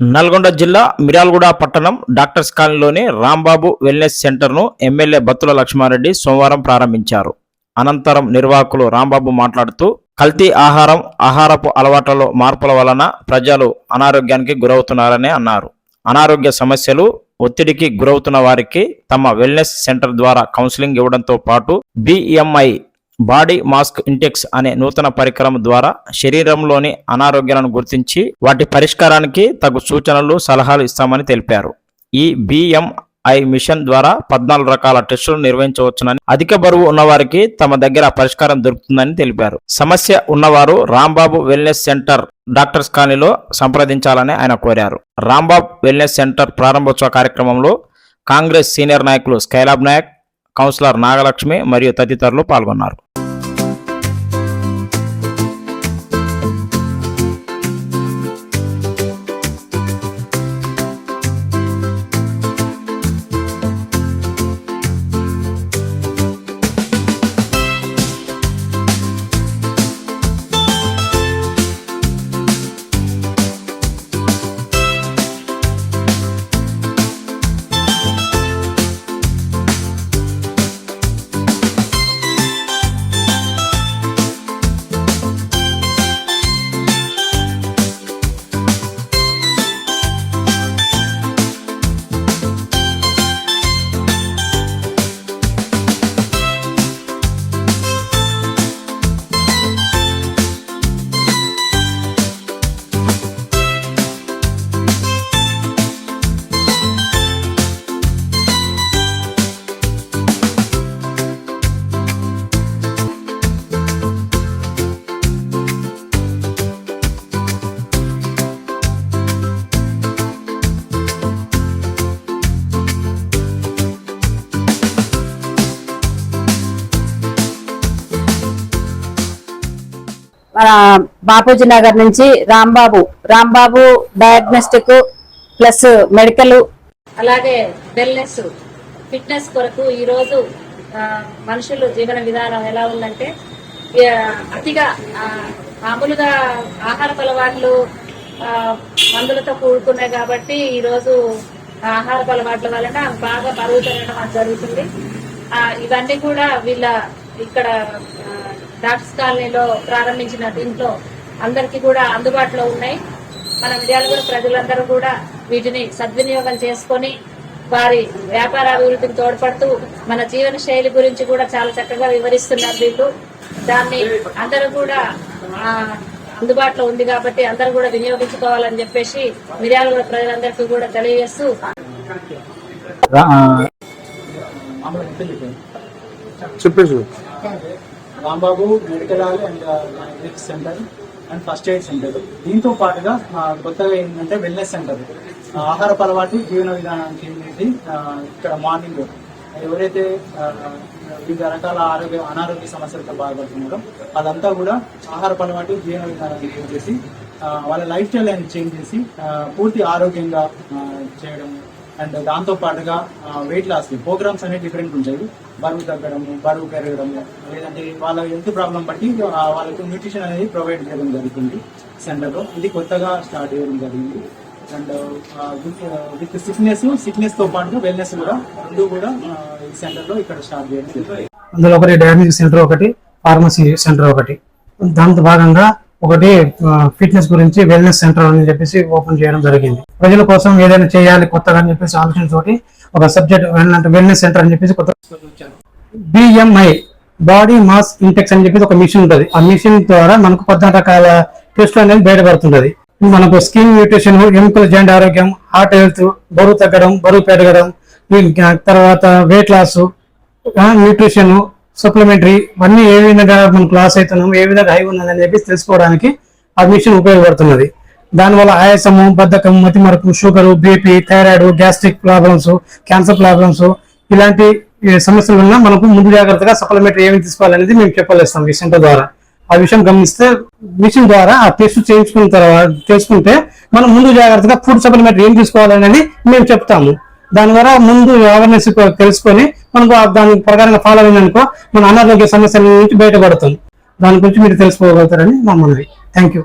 నల్గొండ జిల్లా మిరాల్గూడ పట్టణం డాక్టర్స్ కాలనీలోని రాంబాబు వెల్నెస్ సెంటర్ను ఎమ్మెల్యే బత్తుల లక్ష్మారెడ్డి సోమవారం ప్రారంభించారు. అనంతరం నిర్వాహకులు రాంబాబు మాట్లాడుతూ కల్తీ ఆహారం ఆహారపు అలవాట్లలో మార్పుల వలన ప్రజలు అనారోగ్యానికి గురవుతున్నారని అన్నారు. అనారోగ్య సమస్యలు ఒత్తిడికి గురవుతున్న వారికి తమ వెల్నెస్ సెంటర్ ద్వారా కౌన్సిలింగ్ ఇవ్వడంతో పాటు బిఎంఐ బాడీ మాస్క్ ఇంటెక్స్ అనే నూతన పరికరం ద్వారా శరీరంలోని అనారోగ్యాలను గుర్తించి వాటి పరిష్కారానికి తగు సూచనలు సలహాలు ఇస్తామని తెలిపారు. ఈ బిఎంఐ మిషన్ ద్వారా పద్నాలుగు రకాల టెస్టులు నిర్వహించవచ్చునని అధిక బరువు ఉన్నవారికి తమ దగ్గర పరిష్కారం దొరుకుతుందని తెలిపారు. సమస్య ఉన్నవారు రాంబాబు వెల్నెస్ సెంటర్ డాక్టర్స్ కాలనీలో సంప్రదించాలని ఆయన కోరారు. రాంబాబు వెల్నెస్ సెంటర్ ప్రారంభోత్సవ కార్యక్రమంలో కాంగ్రెస్ సీనియర్ నాయకులు స్కైలాబ్ నాయక్ కౌన్సిలర్ నాగలక్ష్మి మరియు తదితరులు పాల్గొన్నారు. మన బాపూజీ నగర్ నుంచి Rambabu. Rambabu diagnostic plus medical. అలాగే వెల్నెస్ ఫిట్నెస్ కొరకు ఈ రోజు మనుషులు జీవన విధానం ఎలా ఉందంటే అతిగా మామూలుగా ఆహార అలవాట్లు మందులతో కూడుకున్నాయి కాబట్టి ఈ రోజు ఆహార అలవాట్ల వలన బాగా బరువు తినడం జరుగుతుంది. ఇవన్నీ కూడా వీళ్ళ ఇక్కడ డాక్టర్స్ కాలనీలో ప్రారంభించిన దీంట్లో అందరికీ కూడా అందుబాటులో ఉన్నాయి. మన మిర్యాలగూడ ప్రజలందరూ కూడా వీటిని సద్వినియోగం చేసుకొని వారి వ్యాపార అభివృద్ధికి తోడ్పడుతూ మన జీవన శైలి గురించి కూడా చాలా చక్కగా వివరిస్తున్నారు వీళ్ళు. దాన్ని అందరూ కూడా అందుబాటులో ఉంది కాబట్టి అందరూ కూడా వినియోగించుకోవాలని చెప్పేసి మిర్యాలగూడ ప్రజలందరికీ కూడా తెలియజేస్తూ చెప్పేసి. Rambabu medical hall and health centre and first aid centre. దీంతో పాటుగా కొత్తగా ఏంటంటే వెల్నెస్ సెంటర్. ఆహార అలవాటు జీవన విధానానికి అనేది ఇక్కడ మార్నింగ్ ఎవరైతే వివిధ రకాల ఆరోగ్య అనారోగ్య సమస్యలతో బాధపడుతున్నారో అదంతా కూడా ఆహార అలవాటు జీవన విధానాన్ని యూజ్ చేసి వాళ్ళ లైఫ్ స్టైల్ అనేది చేంజ్ చేసి పూర్తి ఆరోగ్యంగా చేయడం అండ్ దాంతో పాటుగా వెయిట్ లాస్ ప్రోగ్రామ్స్ అనేవి డిఫరెంట్ ఉంటాయి. బరువు తగ్గడము బరువు పెరగడము లేదంటే వాళ్ళ హెల్త్ ప్రాబ్లం బట్టి వాళ్ళకు న్యూట్రిషన్ అనేది ప్రొవైడ్ చేయడం జరుగుతుంది సెంటర్లో ఇది కొత్తగా స్టార్ట్ చేయడం జరిగింది. అండ్ విత్ సిక్నెస్ సిక్నెస్తో పాటుగా వెల్నెస్ కూడా రెండు కూడా ఈ సెంటర్లో ఇక్కడ స్టార్ట్ చేయడం జరిగింది అందులో ఒకటి డయాగ్నోస్టిక్ సెంటర్ ఒకటి ఫార్మసీ సెంటర్ ఒకటి. దాంతో భాగంగా ఒకటి ఫిట్నెస్ గురించి వెల్నెస్ సెంటర్ అని చెప్పేసి ఓపెన్ చేయడం జరిగింది. ప్రజల కోసం ఏదైనా చేయాలి కొత్తగా అని చెప్పేసి ఆలోచన తోటి ఒక సబ్జెక్ట్ అంటే వెల్నెస్ సెంటర్ అని చెప్పేసి కొత్త బిఎంఐ బాడీ మాస్ ఇంటెక్స్ అని చెప్పేసి ఒక మిషన్ ఉంటుంది. ఆ మిషన్ ద్వారా మనకు పద్నాలుగు రకాల టెస్ట్లు అనేది బయటపడుతుంటది మనకు స్కిన్ న్యూట్రిషన్ ఎముకల జాయింట్ ఆరోగ్యం హార్ట్ హెల్త్ బరువు తగ్గడం బరువు పెరగడం తర్వాత వెయిట్ లాస్ న్యూట్రిషన్ సప్లిమెంటరీ ఇవన్నీ ఏ విధంగా మనం క్లాస్ అవుతున్నాం ఏ విధంగా హై ఉన్నదని చెప్పి తెలుసుకోవడానికి ఆ మిషన్ ఉపయోగపడుతున్నది. దానివల్ల ఆయాసము బద్ధకం మతిమరుపు sugar BP thyroid gastric problems cancer problems ఇలాంటి సమస్యలు ఉన్నా మనకు ముందు జాగ్రత్తగా సప్లిమెంటరీ ఏమి తీసుకోవాలనేది మేము చెప్పలేస్తాం ఈ సెంటర్ ద్వారా. ఆ విషయం గమనిస్తే మిషన్ ద్వారా ఆ టెస్ట్ చేయించుకున్న తర్వాత తెలుసుకుంటే మనం ముందు జాగ్రత్తగా ఫుడ్ సప్లిమెంటరీ ఏం తీసుకోవాలనేది మేము చెప్తాము. దాని ద్వారా ముందు అవేర్నెస్ తెలుసుకొని మనకు ఆ దాని ప్రకారంగా ఫాలో అయిందనుకో మన అనారోగ్య సమస్యల నుంచి బయటపడుతుంది. దాని గురించి మీరు తెలుసుకోగలుగుతారని మా మనవి. Thank you